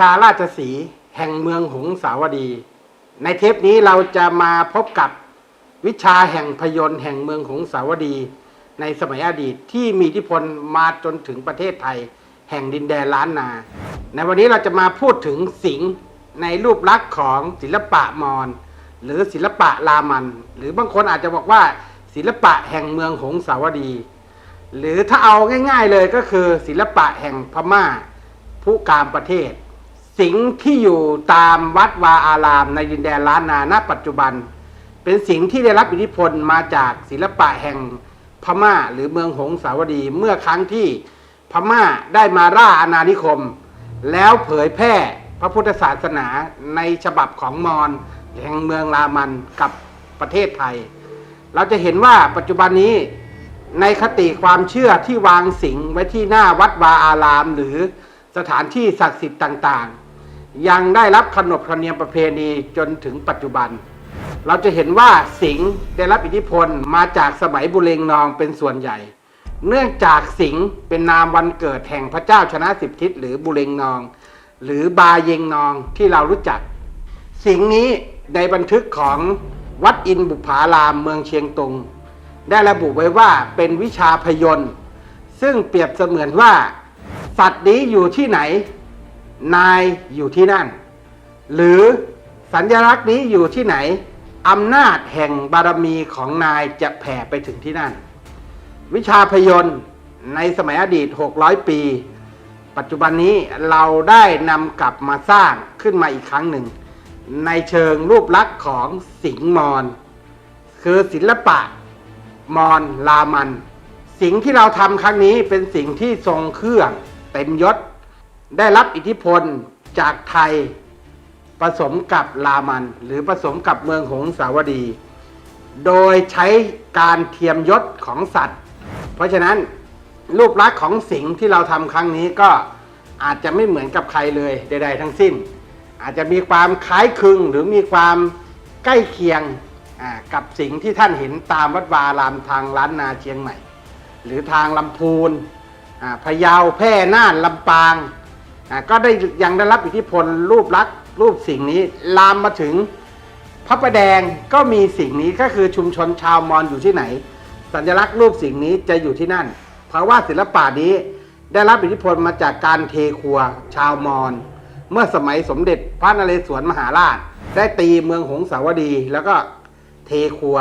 ชาราชสีแห่งเมืองหงสาวดี ในเทปนี้เราจะมาพบกับวิชาแห่งพยนต์แห่งเมืองหงสาวดี ในสมัยอดีตที่มีอิทธิพลมาจนถึงประเทศไทย แห่งดินแดนล้านนา ในวันนี้เราจะมาพูดถึงสิงในรูปลักษณ์ของศิลปะมอญหรือศิลปะรามัน หรือบางคนอาจจะบอกว่า ศิลปะแห่งเมืองหงสาวดี หรือถ้าเอาง่าย ๆเลยก็คือศิลปะแห่งพม่าผู้กามประเทศ สิ่งที่อยู่ตามวัดวาอาราม ในดินแดนล้านนาณปัจจุบัน เป็นสิ่งที่ได้รับอิทธิพลมาจากศิลปะแห่งพม่าหรือเมืองหงสาวดีเมื่อครั้งที่พม่าได้มาร่าอาณานิคม แล้วเผยแพร่พระพุทธศาสนาในฉบับของมอญแห่งเมืองรามันกับประเทศไทย เราจะเห็นว่าปัจจุบันนี้ในคติความเชื่อที่วางสิงไว้ที่หน้าวัดวาอาราม หรือสถานที่ศักดิ์สิทธิ์ต่าง ยังได้รับขนบธรรมเนียมประเพณีจนถึงปัจจุบัน เราจะเห็นว่าสิงห์ได้รับอิทธิพลมาจากสมัยบุเรงนองเป็นส่วนใหญ่ เนื่องจากสิงห์เป็นนามวันเกิดแห่งพระเจ้าชนะสิบทิศหรือบุเรงนอง หรือบาเยงนองที่เรารู้จัก สิ่งนี้ในบันทึกของวัดอินบุภารามเมืองเชียงตุง ได้ระบุไว้ว่าเป็นวิชาพยนต์ซึ่งเปรียบเสมือนว่า สัตว์นี้อยู่ที่ไหน นายอยู่ที่นั่น หรือสัญลักษณ์นี้อยู่ที่ไหนอำนาจแห่งบารมีของนายจะแผ่ไปถึงที่นั่น วิชาพยนต์ในสมัยอดีต 600 ปี ปัจจุบันนี้เราได้นำกลับมาสร้างขึ้นมาอีกครั้งหนึ่ง ในเชิงรูปลักษณ์ของสิงห์มอญคือศิลปะมอญรามัน สิ่งที่เราทำครั้งนี้เป็นสิ่งที่ทรงเครื่องเต็มยศ ได้รับอิทธิพลจากไทยผสมกับรามัน หรือผสมกับเมืองหงสาวดี โดยใช้การเทียมยศของสัตว์ เพราะฉะนั้นรูปลักษณ์ของสิงห์ที่เราทำครั้งนี้ก็อาจจะไม่เหมือนกับใครเลยใด ๆ ทั้งสิ้น อาจจะมีความคล้ายคลึงหรือมีความใกล้เคียงกับสิ่งที่ท่านเห็นตามวัดวาอารามทางล้านนาเชียงใหม่ หรือทางลำพูนอ่าพะเยาแพร่น่านลำปาง ก็ได้ยังได้รับอิทธิพลรูปลักษณ์รูปสิ่งนี้ลามมาถึงพระประแดงก็มีสิ่งนี้ก็คือชุมชนชาวมอญอยู่ที่ไหน สัญลักษณ์รูปสิ่งนี้จะอยู่ที่นั่น เพราะว่าศิลปะนี้ได้รับอิทธิพลมาจากการเทครัวชาวมอญเมื่อสมัยสมเด็จพระนเรศวรมหาราช ได้ตีเมืองหงสาวดี แล้วก็เทครัว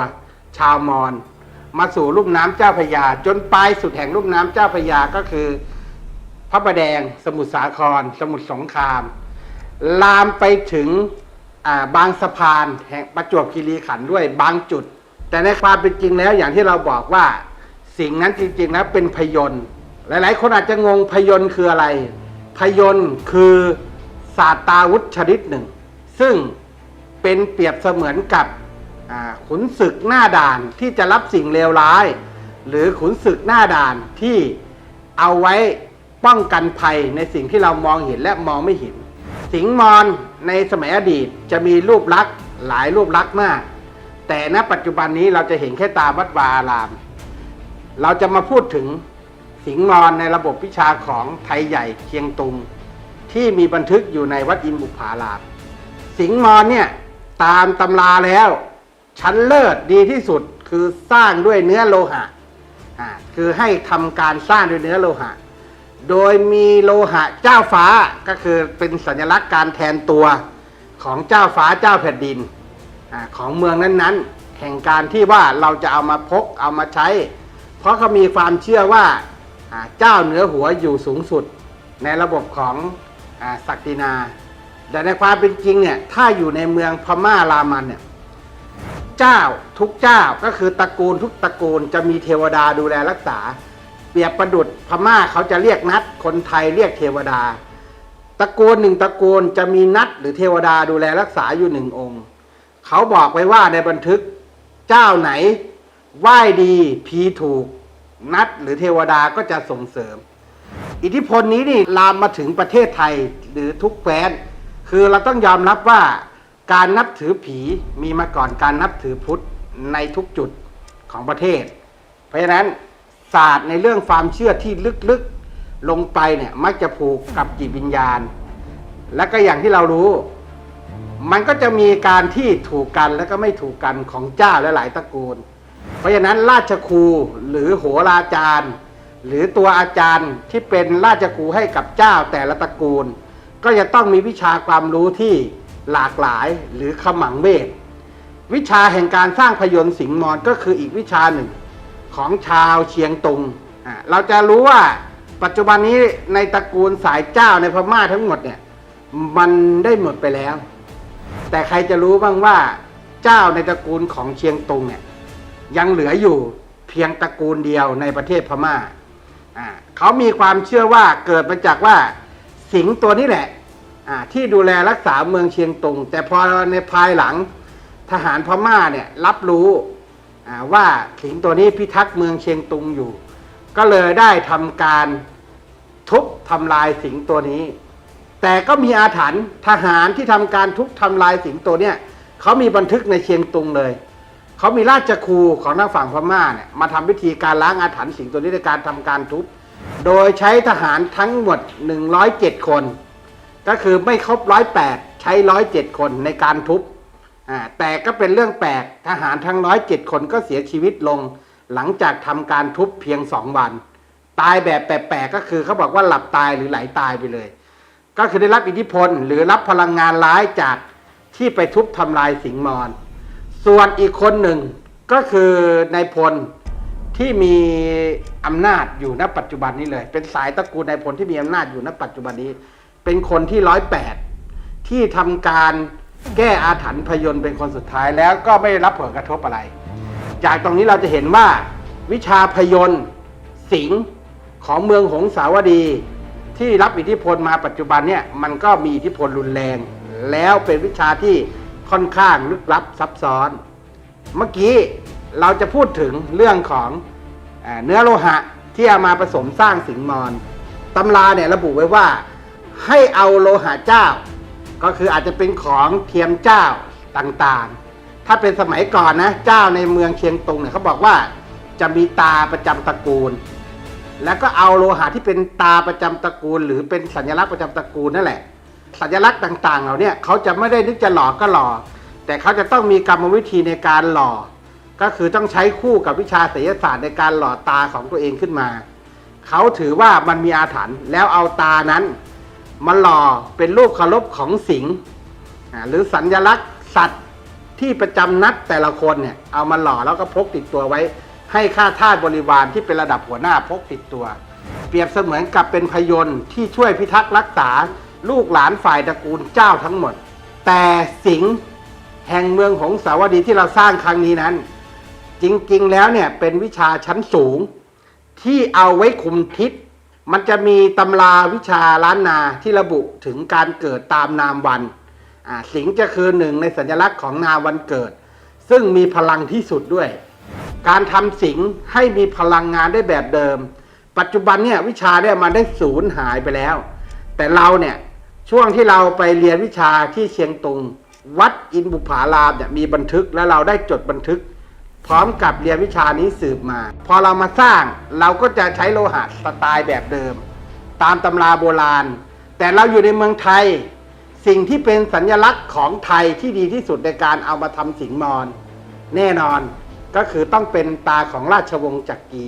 ชาวมอญมาสู่ลุ่มน้ำเจ้าพยา จนปลายสุดแห่งลุ่มน้ำเจ้าพยาก็คือ พระประแดง สมุทรสาคร สมุทรสงคราม ลามไปถึงาบางสะพานแห่งประจวบคีรีขันธ์ด้วยบางจุด แต่ในความเป็นจริงแล้วอย่างที่เราบอกว่าสิ่งนั้นจริงๆแล้วเป็นพยนต์หลายๆ คนอาจจะงงพยนต์คืออะไร พยนต์คือศาสตราวุธชนิดหนึ่ง ซึ่งเป็นเปรียบเสมือนกับขุนศึกหน้าด่านที่จะรับสิ่งเลวร้าย หรือขุนศึกหน้าด่านที่เอาไว้ ป้องกันภัยในสิ่งที่เรามองเห็นและมองไม่เห็น สิงห์มอญในสมัยอดีตจะมีรูปลักษณ์หลายรูปลักษณ์มาก แต่ณปัจจุบันนี้เราจะเห็นแค่ตามวัดวาอาราม เราจะมาพูดถึงสิงห์มอญในระบบวิชาของไทยใหญ่เชียงตุง ที่มีบันทึกอยู่ในวัดอินบุพารามสิงห์มอญเนี่ยตามตำราแล้ว ชั้นเลิศดีที่สุดคือสร้างด้วยเนื้อโลหะ คือให้ทำการสร้างด้วยเนื้อโลหะ โดยมีโลหะเจ้าฟ้าก็คือเป็นสัญลักษณ์การแทนตัวของเจ้าฟ้าเจ้าแผ่นดินอของเมืองนั้นๆ แห่งการที่ว่าเราจะเอามาพกเอามาใช้ เพราะเขามีความเชื่อว่าเจ้าเหนือหัวอยู่สูงสุดในระบบของอศักดินา แต่ในความเป็นจริงเนี่ยถ้าอยู่ในเมืองพม่ารามันเนี่ยเจ้าทุกเจ้าก็คือตระกูลทุกตระกูลจะมีเทวดาดูแลรักษา เปรียบประดุดพม่าเขาจะเรียกนัด คนไทยเรียกเทวดาตระกูลหนึ่งตระกูลจะมีนัดหรือเทวดาดูแลรักษาอยู่หนึ่งองค์ เขาบอกไว้ว่าในบันทึกเจ้าไหนไหว้ดีพีถูก นัดหรือเทวดาก็จะส่งเสริม อิทธิพลนี้นี่ลามมาถึงประเทศไทยหรือทุกแคว้นคือเราต้องยอมรับว่าการนับถือผีมีมาก่อนการนับถือพุทธในทุกจุดของประเทศ เพราะฉะนั้น ศาสตร์ในเรื่องความเชื่อที่ลึกๆลงไปเนี่ยมักจะผูกกับจิตวิญญาณ และก็อย่างที่เรารู้ มันก็จะมีการที่ถูกกันและก็ไม่ถูกกันของเจ้าและหลายตระกูล เพราะฉะนั้นราชครูหรือโหราจารย์ หรือตัวอาจารย์ที่เป็นราชครูให้กับเจ้าแต่ละตระกูล ก็จะต้องมีวิชาความรู้ที่หลากหลายหรือขมังเวทวิชาแห่งการสร้างพยนต์สิงห์มอนก็คืออีกวิชาหนึ่ง ของชาวเชียงตุงอ่าเราจะรู้ว่าปัจจุบันนี้ในตระกูลสายเจ้าในพม่าทั้งหมดเนี่ยมันได้หมดไปแล้ว แต่ใครจะรู้บ้างว่าเจ้าในตระกูลของเชียงตุงเนี่ยยังเหลืออยู่เพียงตระกูลเดียวในประเทศพม่าอ่าเขามีความเชื่อว่าเกิดมาจากว่าสิงตัวนี้แหละอ่าที่ดูแลรักษาเมืองเชียงตุง แต่พอในภายหลังทหารพม่าเนี่ยรับรู้ ว่าสิงห์ตัวนี้พิทักษ์เมืองเชียงตุงอยู่ ก็เลยได้ทำการทุบทำลายสิงห์ตัวนี้ แต่ก็มีอาถรรพ์ทหารที่ทำการทุบทำลายสิงโตเนี่ยเขามีบันทึกในเชียงตุงเลยเขามีราชครูของทางฝั่งพม่าเนี่ยมาทำพิธีการล้างอาถรรพ์สิงโตนี้ในการทำการทุบโดยใช้ทหารทั้งหมด 107 คน ก็คือไม่ครบ 108 ใช้ 107 คนในการทุบ อ่าแต่ก็เป็นเรื่องแปลกทหารทั้ง107คนก็เสียชีวิตลง หลังจากทำการทุบเพียง2วัน ตายแบบแปลกๆก็คือเขาบอกว่าหลับตายหรือไหลตายไปเลย ก็คือได้รับอิทธิพลหรือรับพลังงานร้ายจากที่ไปทุบทำลายสิงห์มอน ส่วนอีกคนหนึ่งก็คือนายพลที่มีอำนาจอยู่ณปัจจุบันนี้เลย เป็นสายตระกูลนายพลที่มีอำนาจอยู่ณปัจจุบันนี้ เป็นคนที่ร้อยแปดที่ทำการ แก้อาถรรพ์พยนต์เป็นคนสุดท้ายแล้วก็ไม่ได้รับผลกระทบอะไร จากตรงนี้เราจะเห็นว่า วิชาพยนต์สิงห์ของเมืองหงสาวดี ที่รับอิทธิพลมาปัจจุบันเนี่ยมันก็มีอิทธิพลรุนแรง แล้วเป็นวิชาที่ค่อนข้างลึกลับซับซ้อน เมื่อกี้เราจะพูดถึงเรื่องของเอเนื้อโลหะที่เอามาผสมสร้างสิงห์มอนตำราเนี่ยระบุไว้ว่าให้เอาโลหะเจ้า ก็คืออาจจะเป็นของเทียมเจ้าต่างๆ ถ้าเป็นสมัยก่อนนะเจ้าในเมืองเชียงตุงเนี่ยเขาบอกว่าจะมีตาประจำตระกูล แล้วก็เอาโลหะที่เป็นตาประจำตระกูล หรือเป็นสัญลักษณ์ประจำตระกูลนั่นแหละ สัญลักษณ์ต่างๆเหล่านี้เขาจะไม่ได้นึกจะหล่อก็หล่อ แต่เขาจะต้องมีกรรมวิธีในการหล่อ ก็คือต้องใช้คู่กับวิชาศิลศาสตร์ในการหล่อตาของตัวเองขึ้นมา เขาถือว่ามันมีอาถรรพ์แล้วเอาตานั้น มาหล่อเป็นรูปเคารพของสิงห์อ่าหรือสัญลักษณ์สัตว์ที่ประจำนัดแต่ละคนเนี่ยเอามาหล่อแล้วก็พกติดตัวไว้ ให้ข้าทาสบริวารที่เป็นระดับหัวหน้าพกติดตัว เปรียบเสมือนกับเป็นพยนต์ที่ช่วยพิทักษ์รักษาลูกหลานฝ่ายตระกูลเจ้าทั้งหมด แต่สิงห์แห่งเมืองหงสาวดีที่เราสร้างครั้งนี้นั้น จริงๆแล้วเนี่ยเป็นวิชาชั้นสูงที่เอาไว้คุมทิศ มันจะมีตำราวิชาล้านนาที่ระบุถึงการเกิดตามนามวัน สิงจะคือหนึ่งในสัญลักษณ์ของนามวันเกิด ซึ่งมีพลังที่สุดด้วย การทำสิงให้มีพลังงานได้แบบเดิม ปัจจุบันเนี่ยวิชาเนี่ยมันได้สูญหายไปแล้ว แต่เราเนี่ยช่วงที่เราไปเรียนวิชาที่เชียงตุง วัดอินบุผารามเนี่ยมีบันทึกและเราได้จดบันทึก พร้อมกับเรียนวิชานี้สืบมา พอเรามาสร้างเราก็จะใช้โลหะสไตล์แบบเดิม ตามตำราโบราณ แต่เราอยู่ในเมืองไทย สิ่งที่เป็นสัญลักษณ์ของไทยที่ดีที่สุดในการเอามาทำสิงมอนแน่นอนก็คือต้องเป็นตาของราชวงศ์จักรี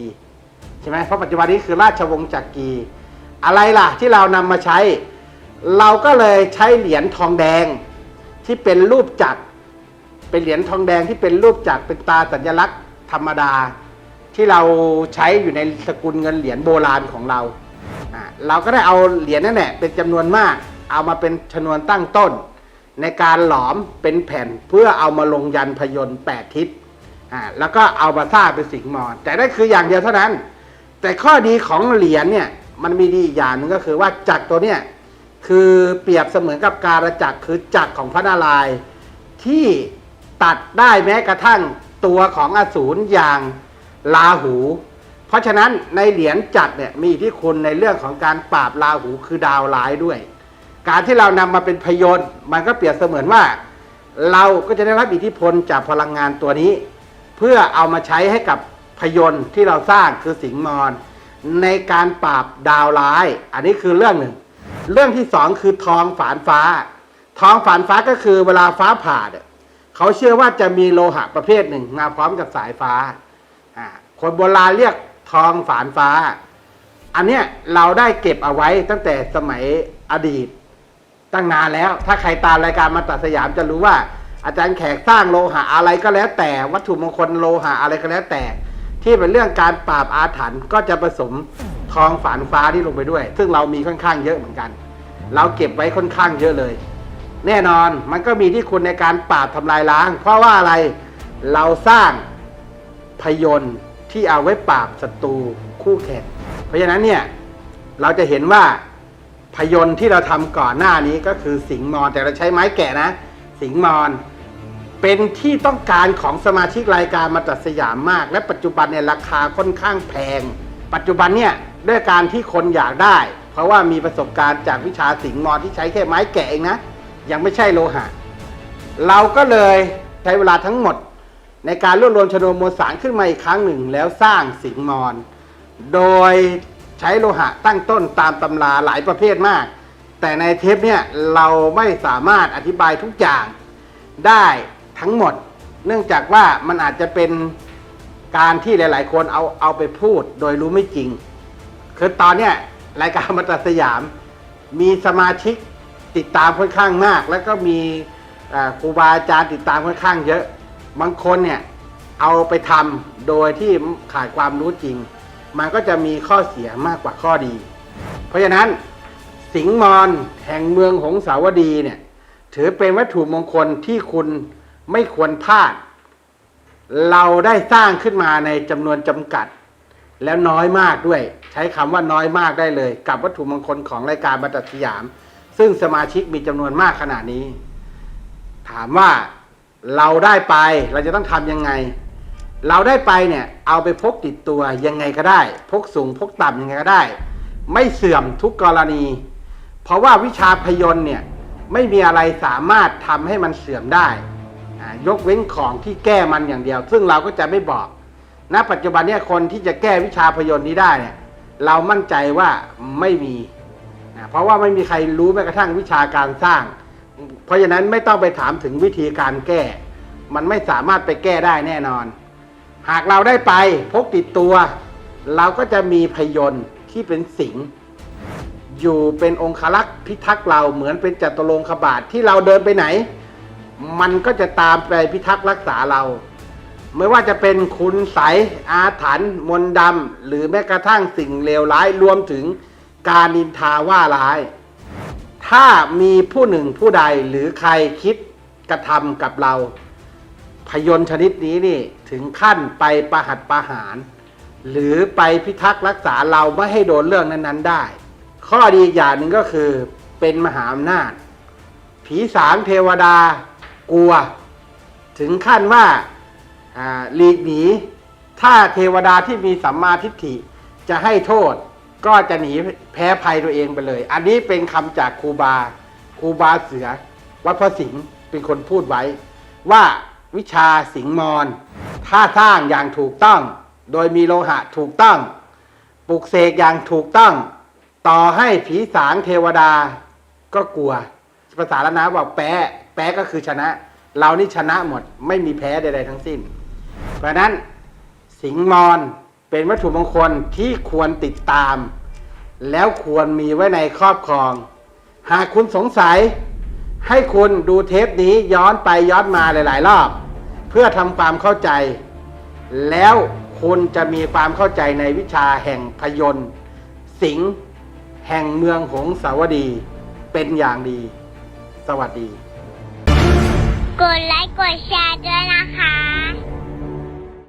ใช่ไหมเพราะปัจจุบันนี้คือราชวงศ์จักรีอะไรล่ะที่เรานำมาใช้ เราก็เลยใช้เหรียญทองแดงที่เป็นรูปจักร เป็นเหรียญทองแดงที่เป็นรูปจักรเป็นตาสัญลักษณ์ธรรมดา ที่เราใช้อยู่ในสกุลเงินเหรียญโบราณของเราอ่าเราก็ได้เอาเหรียญนั่นแหละเป็นจำนวนมาก เอามาเป็นชนวนตั้งต้น ในการหลอมเป็นแผ่นเพื่อเอามาลงยันพยนต์แปดทิศอ่าแล้วก็เอามาสร้างเป็นสิงห์มอนแต่นั่นคืออย่างเดียวเท่านั้น แต่ข้อดีของเหรียญเนี่ยมันมีดีอีกอย่างหนึงก็คือว่าจักรตัวเนี่ยคือเปรียบเสมือนกับการจักรคือจักรของพระนารายณ์ที่ ตัดได้แม้กระทั่งตัวของอสูรอย่างลาหู เพราะฉะนั้นในเหรียญจักรเนี่ยมีอิทธิคุณในเรื่องของการปราบลาหูคือดาวร้ายด้วย การที่เรานำมาเป็นพยนต์มันก็เปรียบเสมือนว่า เราก็จะได้รับอิทธิพลจากพลังงานตัวนี้ เพื่อเอามาใช้ให้กับพยนต์ที่เราสร้างคือสิงห์มอนในการปราบดาวร้าย อันนี้คือเรื่องหนึ่ง เรื่องที่สองคือทองฝานฟ้า ทองฝานฟ้าก็คือเวลาฟ้าผ่าเนี่ย เขาเชื่อว่าจะมีโลหะประเภทหนึ่งมาพร้อมกับสายฟ้าอ่าคนโบราณเรียกทองฝานฟ้า อันเนี้ยเราได้เก็บเอาไว้ตั้งแต่สมัยอดีตตั้งนานแล้ว ถ้าใครตามรายการมาตัดสยามจะรู้ว่า อาจารย์แขกสร้างโลหะอะไรก็แล้ว แต่วัตถุมงคลโลหะอะไรก็แล้วแต่ ที่เป็นเรื่องการปราบอาถรรพ์ก็จะผสมทองฝานฟ้าที่ลงไปด้วย ซึ่งเรามีค่อนข้างเยอะเหมือนกัน เราเก็บไว้ค่อนข้างเยอะเลย แน่นอนมันก็มีที่คุณในการปราบทำลายล้าง เพราะว่าอะไรเราสร้างพยนต์ที่เอาไว้ปราบศัตรูคู่แข่งเพราะฉะนั้นเนี่ยเราจะเห็นว่าพยนต์ที่เราทำก่อนหน้านี้ก็คือสิงห์มอนแต่เราใช้ไม้แกะนะ สิงห์มอนเป็นที่ต้องการของสมาชิกรายการมาตัดสยามมาก และปัจจุบันเนี่ยราคาค่อนข้างแพง ปัจจุบันเนี่ยด้วยการที่คนอยากได้ เพราะว่ามีประสบการณ์จากวิชาสิงห์มอนที่ใช้แค่ไม้แกะเองนะ ยังไม่ใช่โลหะ เราก็เลยใช้เวลาทั้งหมด ในการรวบรวมชนวนมวลสารขึ้นมาอีกครั้งหนึ่ง แล้วสร้างสิงมอน โดยใช้โลหะตั้งต้นตามตำราหลายประเภทมาก แต่ในเทปเนี่ยเราไม่สามารถอธิบายทุกอย่างได้ทั้งหมด เนื่องจากว่ามันอาจจะเป็นการที่หลาย ๆ คนเอาเอาไปพูดโดยรู้ไม่จริง คือตอนเนี้ยรายการมาตสยามมีสมาชิก ติดตามค่อนข้างมาก แล้วก็มีครูบาอาจารย์ติดตามค่อนข้างเยอะ บางคนเนี่ยเอาไปทำโดยที่ขาดความรู้จริง มันก็จะมีข้อเสียมากกว่าข้อดี เพราะฉะนั้นสิงห์มอนแห่งเมืองหงสาวดีเนี่ยถือเป็นวัตถุมงคลที่คุณไม่ควรพลาด เราได้สร้างขึ้นมาในจำนวนจำกัด แล้วน้อยมากด้วย ใช้คำว่าน้อยมากได้เลย กับวัตถุมงคลของรายการบัตรสยาม ซึ่งสมาชิกมีจำนวนมากขนาดนี้ ถามว่าเราได้ไปเราจะต้องทำยังไง เราได้ไปเนี่ยเอาไปพกติดตัวยังไงก็ได้ พกสูงพกต่ำยังไงก็ได้ ไม่เสื่อมทุกกรณี เพราะว่าวิชาพยนต์เนี่ยไม่มีอะไรสามารถทำให้มันเสื่อมได้ยกเว้นของที่แก้มันอย่างเดียว ซึ่งเราก็จะไม่บอกณปัจจุบันเนี่ยคนที่จะแก้วิชาพยนต์นี้ได้เนี่ยเรามั่นใจว่าไม่มี นะเพราะว่าไม่มีใครรู้แม้กระทั่งวิชาการสร้าง เพราะฉะนั้นไม่ต้องไปถามถึงวิธีการแก้ มันไม่สามารถไปแก้ได้แน่นอน หากเราได้ไปพกติดตัว เราก็จะมีพยนต์ที่เป็นสิงอยู่เป็นองครักษ์พิทักษ์เราเหมือนเป็นจัตุรงคบาทที่เราเดินไปไหน มันก็จะตามไปพิทักษ์รักษาเรา ไม่ว่าจะเป็นคุณใสอาถรรพ์มนต์ดำหรือแม้กระทั่งสิ่งเลวร้ายรวมถึง การนินทาว่าร้าย ถ้ามีผู้หนึ่งผู้ใดหรือใครคิดกระทำกับเรา พยนต์ชนิดนี้นี่ถึงขั้นไปประหัตประหาร หรือไปพิทักษ์รักษาเราไม่ให้โดนเรื่องนั้นๆได้ ข้อดีอย่างหนึ่งก็คือเป็นมหาอำนาจ ผีสางเทวดากลัว ถึงขั้นว่าหลีกหนีถ้าเทวดาที่มีสัมมาทิฏฐิจะให้โทษ ก็จะหนีแพ้ภัยตัวเองไปเลย อันนี้เป็นคำจากครูบาครูบาเสือ วัดพระสิงห์เป็นคนพูดไว้ ว่าวิชาสิงห์มอนถ้าสร้างอย่างถูกต้อง โดยมีโลหะถูกต้องปลุกเสกอย่างถูกต้อง ต่อให้ผีสางเทวดาก็กลัว ภาษาละนะบอกแปะแปะก็คือชนะ เรานี่ชนะหมดไม่มีแพ้ใดๆทั้งสิ้น เพราะฉะนั้นสิงห์มอน เป็นวัตถุมงคลที่ควรติดตาม แล้วควรมีไว้ในครอบครอง หากคุณสงสัย ให้คุณดูเทปนี้ย้อนไปย้อนมาหลาย ๆ รอบ เพื่อทำความเข้าใจ แล้วคุณจะมีความเข้าใจในวิชาแห่งพยนต์สิงห์แห่งเมืองหงสาวดีเป็นอย่างดี สวัสดี กดไลค์กดแชร์ด้วยนะคะ